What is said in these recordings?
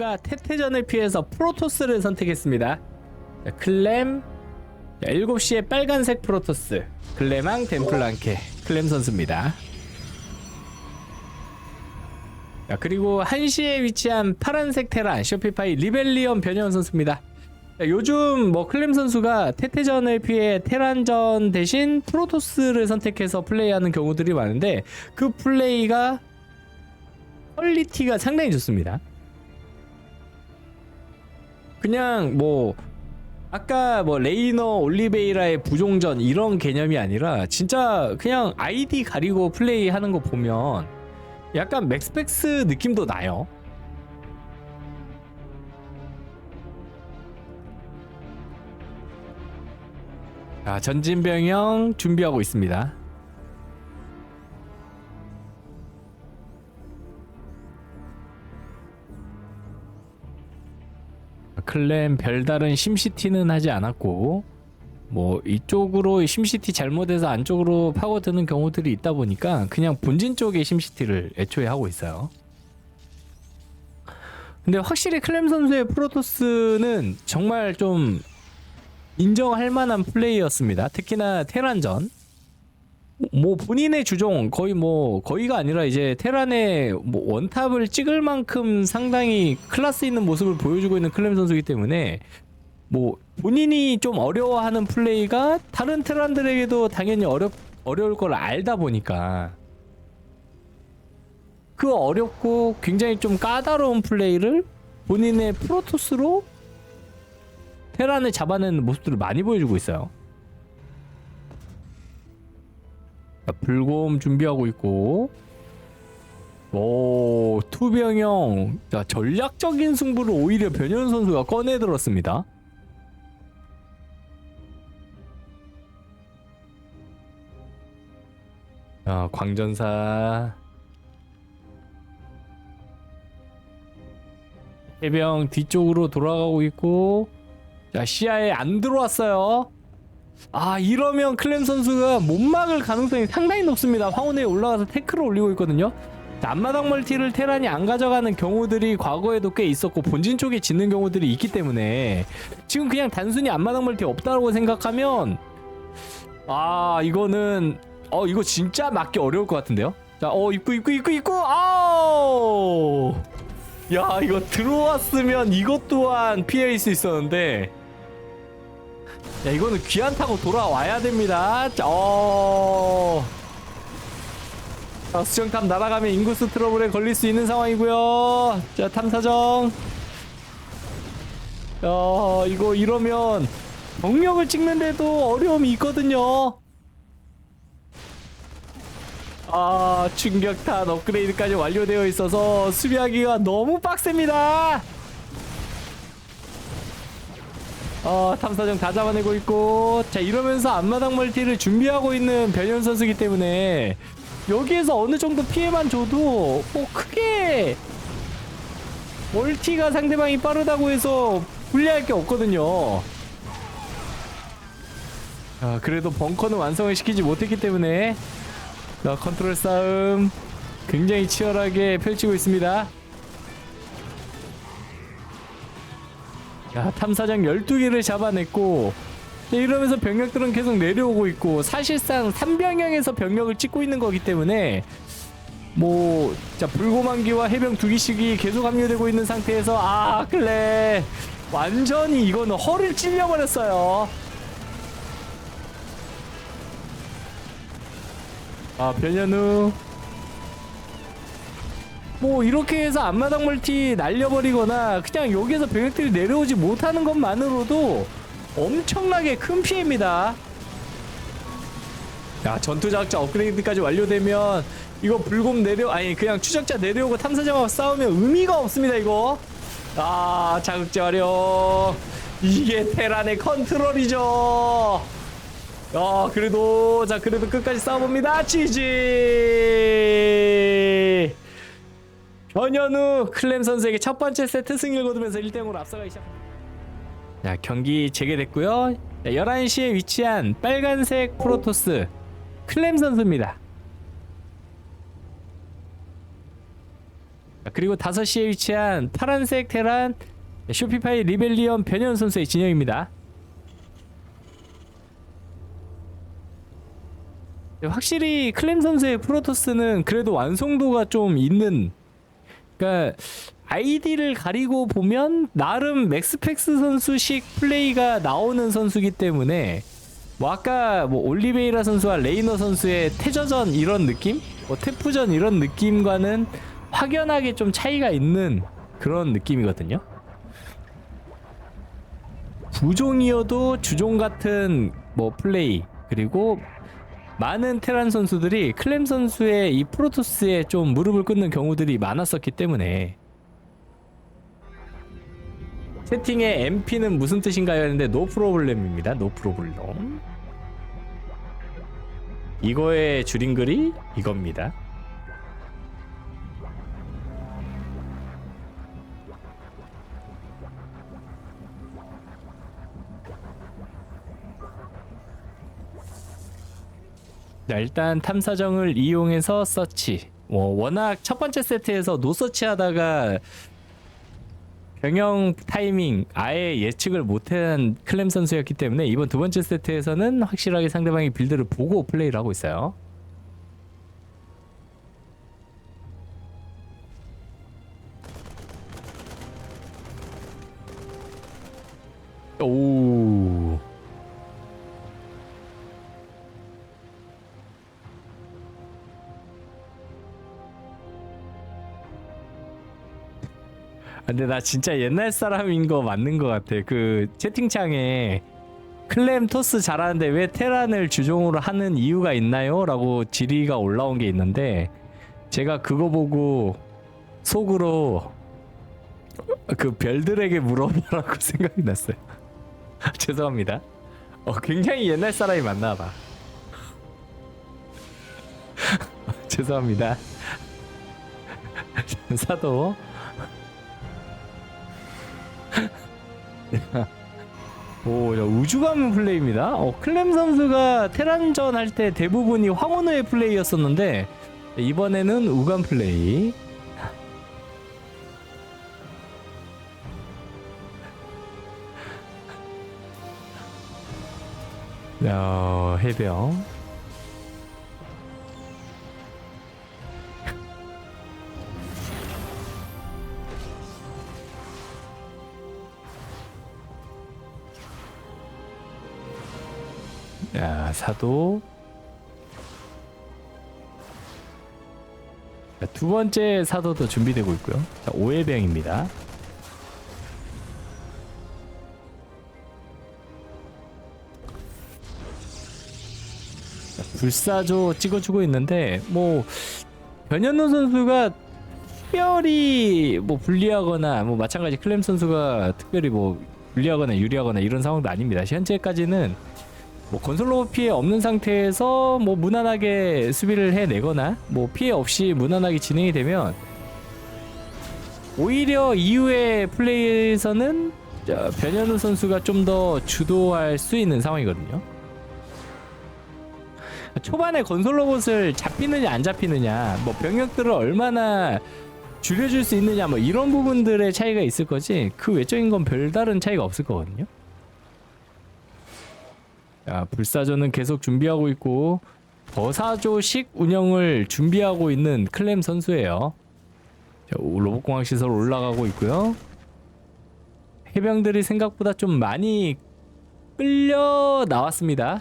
선수가 태태전을 피해서 프로토스를 선택했습니다. 자, 클램 자, 7시에 빨간색 프로토스 클레망 덴플랑케 클램 선수입니다. 자, 그리고 1시에 위치한 파란색 테란 쇼피파이 리벨리언 변현 선수입니다. 자, 요즘 뭐 클램 선수가 태태전을 피해 테란전 대신 프로토스를 선택해서 플레이하는 경우들이 많은데 그 플레이가 퀄리티가 상당히 좋습니다. 그냥 뭐 아까 뭐 레이너 올리베이라의 부종전 이런 개념이 아니라 진짜 그냥 아이디 가리고 플레이하는 거 보면 약간 맥스펙스 느낌도 나요. 자, 전진병영 준비하고 있습니다. 클랜 별다른 심시티는 하지 않았고 뭐 이쪽으로 심시티 잘못해서 안쪽으로 파고드는 경우들이 있다 보니까 그냥 본진 쪽에 심시티를 애초에 하고 있어요. 근데 확실히 클램 선수의 프로토스는 정말 좀 인정할 만한 플레이였습니다. 특히나 테란전. 뭐 본인의 주종 거의 뭐 거의가 아니라 이제 테란의 뭐 원탑을 찍을 만큼 상당히 클래스 있는 모습을 보여주고 있는 클램 선수이기 때문에 뭐 본인이 좀 어려워하는 플레이가 다른 테란들에게도 당연히 어렵 어려울 걸 알다 보니까 그 어렵고 굉장히 좀 까다로운 플레이를 본인의 프로토스로 테란을 잡아내는 모습들을 많이 보여주고 있어요. 불곰 준비하고 있고 오 투병형 자 전략적인 승부를 오히려 변현 선수가 꺼내들었습니다. 자 광전사 해병 뒤쪽으로 돌아가고 있고 자 시야에 안 들어왔어요. 아 이러면 클램 선수가 못 막을 가능성이 상당히 높습니다. 황혼에 올라가서 태클을 올리고 있거든요. 자, 앞마당 멀티를 테란이 안 가져가는 경우들이 과거에도 꽤 있었고 본진 쪽에 짓는 경우들이 있기 때문에 지금 그냥 단순히 앞마당 멀티 없다고 생각하면 아 이거는 어 이거 진짜 막기 어려울 것 같은데요. 자어 입구 입구 입구 입구 아우 야 이거 들어왔으면 이것 또한 피할 수 있었는데 야 이거는 귀한 타고 돌아와야 됩니다. 자, 어. 자, 수정탑 날아가면 인구수 트러블에 걸릴 수 있는 상황이고요. 자 탐사정. 야 이거 이러면 병력을 찍는데도 어려움이 있거든요. 아 충격탄 업그레이드까지 완료되어 있어서 수비하기가 너무 빡셉니다. 어, 탐사정 다 잡아내고 있고 자 이러면서 앞마당 멀티를 준비하고 있는 변현 선수기 때문에 여기에서 어느 정도 피해만 줘도 뭐 크게 멀티가 상대방이 빠르다고 해서 불리할 게 없거든요. 자 그래도 벙커는 완성을 시키지 못했기 때문에 자 컨트롤 싸움 굉장히 치열하게 펼치고 있습니다 야, 탐사장 12개를 잡아냈고 네, 이러면서 병력들은 계속 내려오고 있고 사실상 3병형에서 병력을 찍고 있는 거기 때문에 뭐, 자, 불고만기와 해병 두 기씩이 계속 합류되고 있는 상태에서 아, 클레 완전히 이거는 허를 찔려버렸어요. 아, 변현우 뭐 이렇게 해서 앞마당 멀티 날려버리거나 그냥 여기에서 병력들이 내려오지 못하는 것만으로도 엄청나게 큰 피해입니다. 야 전투작자 업그레이드까지 완료되면 이거 불곰 내려 아니 그냥 추적자 내려오고 탐사정하고 싸우면 의미가 없습니다 이거. 아 자극제 활용 이게 테란의 컨트롤이죠. 야 그래도 자 그래도 끝까지 싸워봅니다 지지. 변현우 클램 선수에게 첫 번째 세트 승리를 거두면서 1대0으로 앞서가기 시작합니다. 자, 경기 재개됐고요. 자, 11시에 위치한 빨간색 프로토스 클램 선수입니다. 그리고 5시에 위치한 파란색 테란 쇼피파이 리벨리언 변현 선수의 진영입니다. 네, 확실히 클램 선수의 프로토스는 그래도 완성도가 좀 있는 그러니까 아이디를 가리고 보면 나름 맥스펙스 선수식 플레이가 나오는 선수기 때문에 뭐 아까 뭐 올리베이라 선수와 레이너 선수의 태저전 이런 느낌, 뭐 태프전 이런 느낌과는 확연하게 좀 차이가 있는 그런 느낌이거든요. 부종이어도 주종 같은 뭐 플레이 그리고 많은 테란 선수들이 클램 선수의 이 프로토스에 좀 무릎을 꿇는 경우들이 많았었기 때문에 채팅에 MP는 무슨 뜻인가요? 했는데 노 프로블렘입니다. 노 프로블럼. 이거의 줄인 글이 이겁니다. 자, 일단 탐사정을 이용해서 서치. 뭐 워낙 첫 번째 세트에서 노 서치 하다가 병영 타이밍 아예 예측을 못한 클램 선수였기 때문에 이번 두 번째 세트에서는 확실하게 상대방의 빌드를 보고 플레이를 하고 있어요. 근데 나 진짜 옛날 사람인 거 맞는 거 같아. 그 채팅창에 클램 토스 잘하는데 왜 테란을 주종으로 하는 이유가 있나요? 라고 질의가 올라온 게 있는데 제가 그거 보고 속으로 그 별들에게 물어보라고 생각이 났어요. 죄송합니다. 어, 굉장히 옛날 사람이 맞나 봐. 죄송합니다. 사도 오, 야, 우주 가문 플레이입니다. 어, 클램 선수가 테란전 할 때 대부분이 황혼우의 플레이였었는데 이번에는 우간 플레이. 야, 해병. 사도. 자, 두 번째 사도도 준비되고 있고요. 자, 오해병입니다. 자, 불사조 찍어주고 있는데 뭐 변현우 선수가 특별히 뭐 불리하거나 뭐 마찬가지 클램 선수가 특별히 뭐 불리하거나 유리하거나 이런 상황도 아닙니다. 현재까지는 뭐 건설 로봇 피해 없는 상태에서 뭐 무난하게 수비를 해내거나 뭐 피해 없이 무난하게 진행이 되면 오히려 이후의 플레이에서는 자, 변현우 선수가 좀 더 주도할 수 있는 상황이거든요. 초반에 건설 로봇을 잡히느냐 안 잡히느냐 뭐 병력들을 얼마나 줄여줄 수 있느냐 뭐 이런 부분들의 차이가 있을 거지 그 외적인 건 별다른 차이가 없을 거거든요. 자, 불사조는 계속 준비하고 있고 버사조식 운영을 준비하고 있는 클램 선수예요. 자, 로봇공학 시설 올라가고 있고요. 해병들이 생각보다 좀 많이 끌려 나왔습니다.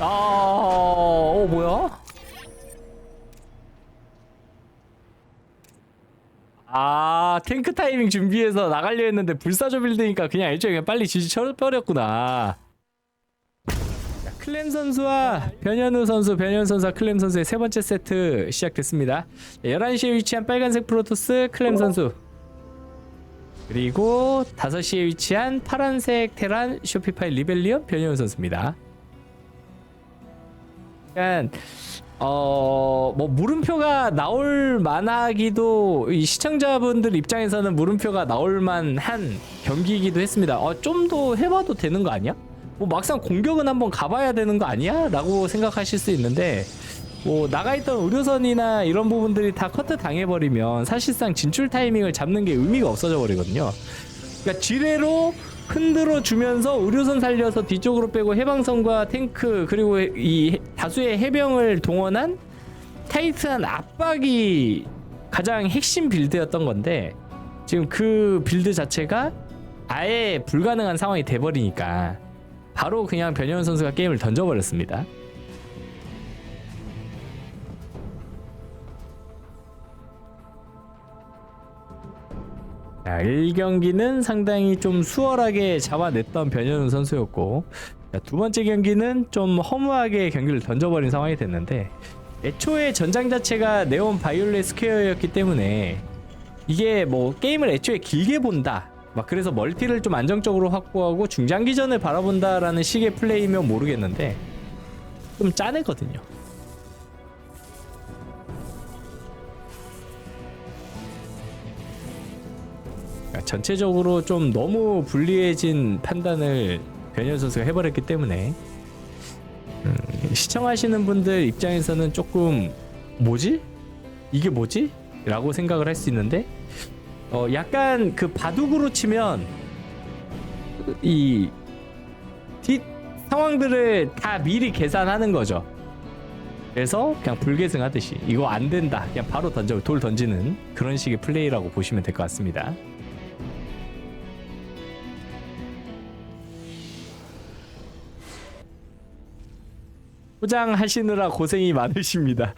아, 어 뭐야? 아 탱크 타이밍 준비해서 나가려 했는데 불사조 빌드니까 그냥 일종에 그냥 빨리 지지 쳐버렸구나. 자, 클램 선수와 변현우 선수 변현 선수와 클램 선수의 세 번째 세트 시작됐습니다. 11시에 위치한 빨간색 프로토스 클램 선수. 그리고 5시에 위치한 파란색 테란 쇼피파이 리벨리언 변현우 선수입니다. 약간 어, 뭐 물음표가 나올 만하기도 이 시청자분들 입장에서는 물음표가 나올 만한 경기이기도 했습니다. 어, 좀 더 해봐도 되는 거 아니야? 뭐 막상 공격은 한번 가봐야 되는 거 아니야? 라고 생각하실 수 있는데 뭐 나가있던 의료선이나 이런 부분들이 다 커트 당해버리면 사실상 진출 타이밍을 잡는 게 의미가 없어져 버리거든요. 그러니까 지뢰로 흔들어 주면서 의료선 살려서 뒤쪽으로 빼고 해방선과 탱크 그리고 이 해- 다수의 해병을 동원한 타이트한 압박이 가장 핵심 빌드였던 건데 지금 그 빌드 자체가 아예 불가능한 상황이 돼버리니까 바로 그냥 변현 선수가 게임을 던져버렸습니다. 자, 1경기는 상당히 좀 수월하게 잡아냈던 변현우 선수였고 자, 두 번째 경기는 좀 허무하게 경기를 던져버린 상황이 됐는데 애초에 전장 자체가 네온 바이올렛 스퀘어였기 때문에 이게 뭐 게임을 애초에 길게 본다 막 그래서 멀티를 좀 안정적으로 확보하고 중장기전을 바라본다라는 식의 플레이면 모르겠는데 좀 짜내거든요 그러니까 전체적으로 좀 너무 불리해진 판단을 변현 선수가 해버렸기 때문에 음, 시청하시는 분들 입장에서는 조금 뭐지? 이게 뭐지? 라고 생각을 할 수 있는데 어 약간 그 바둑으로 치면 이 뒷 상황들을 다 미리 계산하는 거죠. 그래서 그냥 불계승하듯이 이거 안 된다 그냥 바로 던져 돌 던지는 그런 식의 플레이라고 보시면 될 것 같습니다. 포장하시느라 고생이 많으십니다.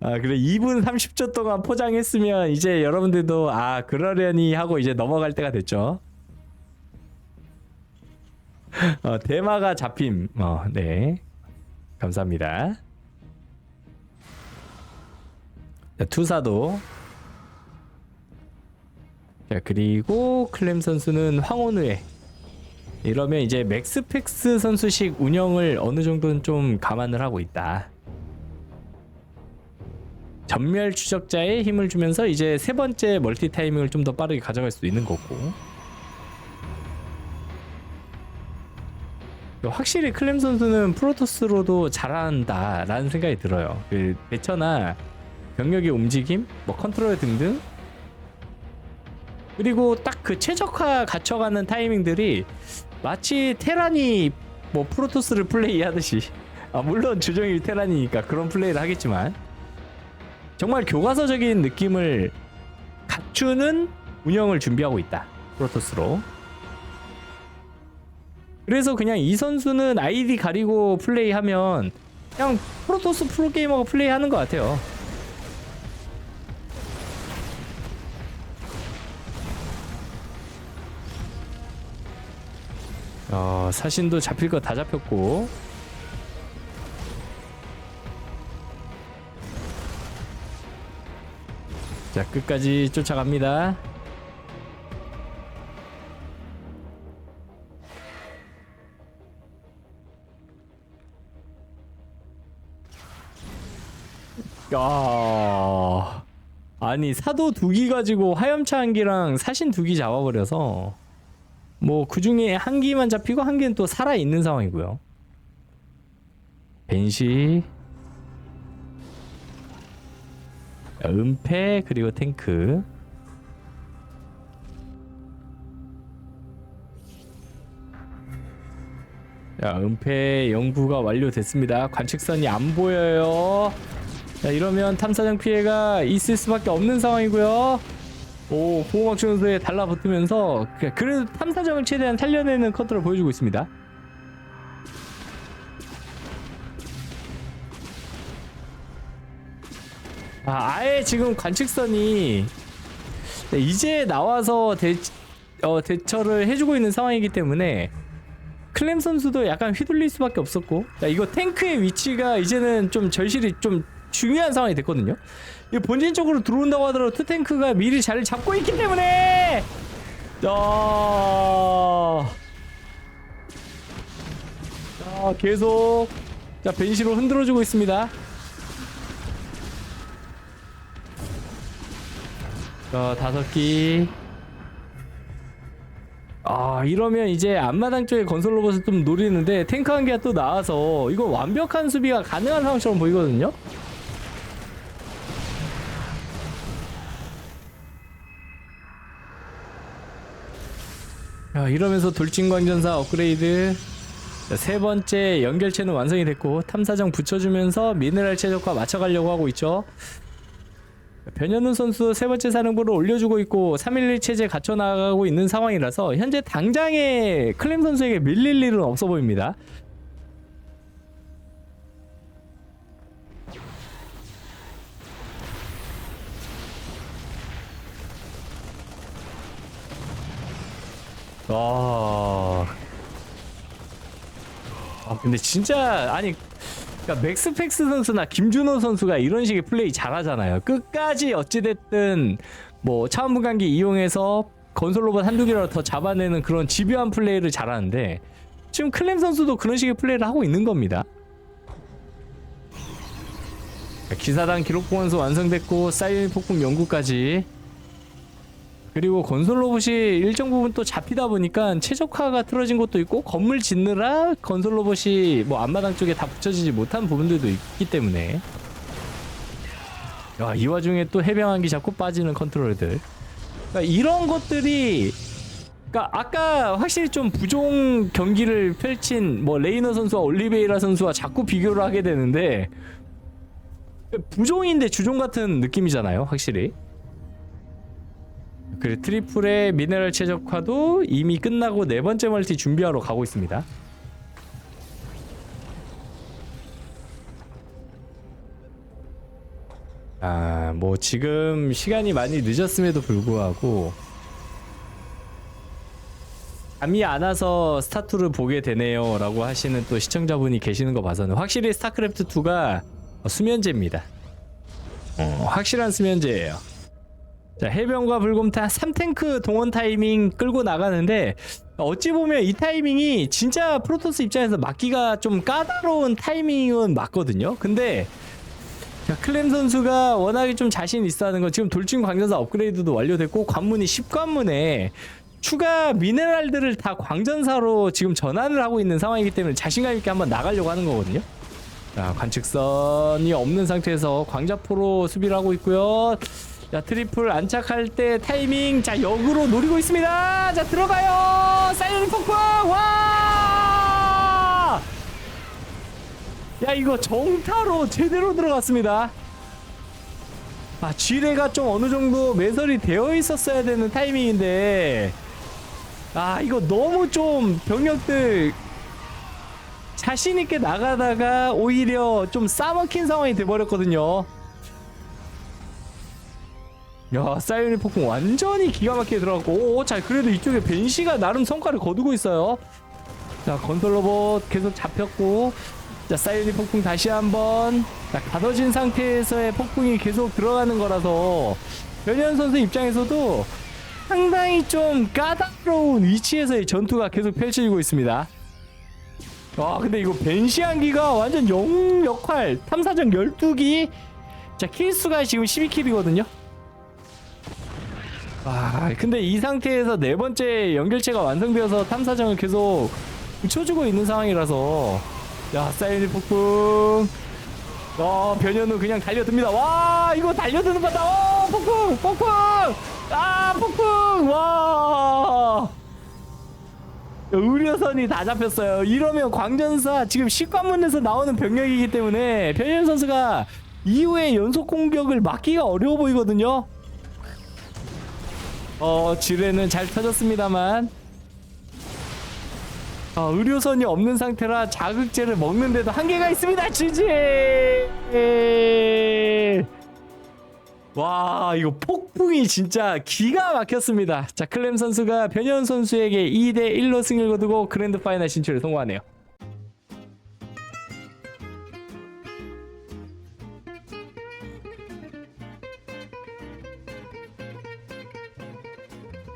아 그래 2분 30초 동안 포장했으면 이제 여러분들도 아 그러려니 하고 이제 넘어갈 때가 됐죠. 어, 대마가 잡힘. 어, 네. 감사합니다. 자, 투사도. 자, 그리고 클램 선수는 황혼우에. 이러면 이제 맥스펙스 선수식 운영을 어느 정도는 좀 감안을 하고 있다. 전멸 추적자에 힘을 주면서 이제 세 번째 멀티 타이밍을 좀 더 빠르게 가져갈 수 있는 거고. 확실히 클램 선수는 프로토스로도 잘한다라는 생각이 들어요. 그 대처나 병력의 움직임, 뭐 컨트롤 등등. 그리고 딱 그 최적화 갖춰가는 타이밍들이 마치 테란이 뭐 프로토스를 플레이하듯이. 아 물론 주정이 테란이니까 그런 플레이를 하겠지만. 정말 교과서적인 느낌을 갖추는 운영을 준비하고 있다. 프로토스로. 그래서 그냥 이 선수는 아이디 가리고 플레이하면 그냥 프로토스 프로게이머가 플레이하는 것 같아요 어, 사신도 잡힐 거 다 잡혔고. 자 끝까지 쫓아갑니다. 야 아니 사도 두기 가지고 화염차 한 기랑 사신 두기 잡아버려서 뭐 그 중에 한 기만 잡히고 한 개는 또 살아 있는 상황이고요. 벤시, 자, 은폐 그리고 탱크. 자, 은폐 연구가 완료됐습니다. 관측선이 안 보여요. 자, 이러면 탐사정 피해가 있을 수밖에 없는 상황이고요. 오, 보호막 주는수에 달라붙으면서 그- 그래도 탐사정을 최대한 살려내는 컨트롤 보여주고 있습니다. 아, 아예 지금 관측선이 이제 나와서 대, 어, 대처를 해주고 있는 상황이기 때문에 클램 선수도 약간 휘둘릴 수밖에 없었고 자, 이거 탱크의 위치가 이제는 좀 절실히 좀 중요한 상황이 됐거든요. 이 본진 쪽으로 들어온다고 하더라도 투탱크가 미리 자리를 잡고 있기 때문에 자, 자 계속 자 벤시로 흔들어주고 있습니다. 자 다섯 기. 아 이러면 이제 앞마당 쪽에 건설 로봇을 좀 노리는데 탱크 한 개가 또 나와서 이거 완벽한 수비가 가능한 상황처럼 보이거든요. 야, 이러면서 돌진광전사 업그레이드 자, 세 번째 연결체는 완성이 됐고 탐사정 붙여주면서 미네랄 최적화 맞춰가려고 하고 있죠. 변현우 선수 세 번째 사령부를 올려주고 있고 311 체제 갖춰 나가고 있는 상황이라서 현재 당장에 클램 선수에게 밀릴 일은 없어 보입니다. 와. 아 근데 진짜 아니 그러니까 맥스펙스 선수나 김준호 선수가 이런 식의 플레이 잘하잖아요. 끝까지 어찌됐든 뭐 차원 분간기 이용해서 건설 로봇 한두 개라도 더 잡아내는 그런 집요한 플레이를 잘하는데 지금 클램 선수도 그런 식의 플레이를 하고 있는 겁니다. 기사단 기록 보관소 완성됐고 사이렌 폭풍 연구까지 그리고 건설 로봇이 일정 부분 또 잡히다 보니까 최적화가 틀어진 것도 있고 건물 짓느라 건설 로봇이 뭐 앞마당 쪽에 다 붙여지지 못한 부분들도 있기 때문에. 야, 이 와중에 또 해병한기 자꾸 빠지는 컨트롤들. 그러니까 이런 것들이 그러니까 아까 확실히 좀 부종 경기를 펼친 뭐 레이너 선수와 올리베이라 선수와 자꾸 비교를 하게 되는데 부종인데 주종 같은 느낌이잖아요 확실히 그리고 트리플의 미네랄 최적화도 이미 끝나고 네 번째 멀티 준비하러 가고 있습니다. 아, 뭐 지금 시간이 많이 늦었음에도 불구하고 잠이 안 와서 스타투를 보게 되네요 라고 하시는 또 시청자분이 계시는 거 봐서는 확실히 스타크래프트 2가 수면제입니다. 어, 확실한 수면제예요. 자 해병과 불곰타 3탱크 동원 타이밍 끌고 나가는데 어찌 보면 이 타이밍이 진짜 프로토스 입장에서 막기가 좀 까다로운 타이밍은 맞거든요. 근데 자, 클램 선수가 워낙에 좀 자신 있어 하는 건 지금 돌진 광전사 업그레이드도 완료됐고 관문이 10관문에 추가 미네랄들을 다 광전사로 지금 전환을 하고 있는 상황이기 때문에 자신감 있게 한번 나가려고 하는 거거든요. 자 관측선이 없는 상태에서 광자포로 수비를 하고 있고요 자 트리플 안착할 때 타이밍. 자 역으로 노리고 있습니다. 자 들어가요. 사이렌 폭풍 와! 야 이거 정타로 제대로 들어갔습니다. 아 지뢰가 좀 어느 정도 매설이 되어 있었어야 되는 타이밍인데. 아 이거 너무 좀 병력들 자신 있게 나가다가 오히려 좀 싸먹힌 상황이 돼버렸거든요 야 사이언의 폭풍 완전히 기가 막히게 들어갔고 오자 그래도 이쪽에 벤시가 나름 성과를 거두고 있어요. 자 건설 로봇 계속 잡혔고 자 사이언의 폭풍 다시 한번 자 가둬진 상태에서의 폭풍이 계속 들어가는 거라서 변현 선수 입장에서도 상당히 좀 까다로운 위치에서의 전투가 계속 펼쳐지고 있습니다. 와 근데 이거 벤시 한기가 완전 영 역할 탐사정 12기. 자 킬수가 지금 12킬이거든요 아 근데 이 상태에서 네 번째 연결체가 완성되어서 탐사정을 계속 붙여주고 있는 상황이라서. 야 사이렌 폭풍. 어 변현우 그냥 달려듭니다. 와 이거 달려드는 거다. 어 폭풍 폭풍. 아 폭풍. 와. 의료선이 다 잡혔어요. 이러면 광전사 지금 식관문에서 나오는 병력이기 때문에 변현 선수가 이후에 연속 공격을 막기가 어려워 보이거든요 어 지뢰는 잘 터졌습니다만. 어, 의료선이 없는 상태라 자극제를 먹는데도 한계가 있습니다 지지! 와 이거 폭풍이 진짜 기가 막혔습니다. 자 클램 선수가 변현 선수에게 2대1로 승리를 거두고 그랜드 파이널 진출에 성공하네요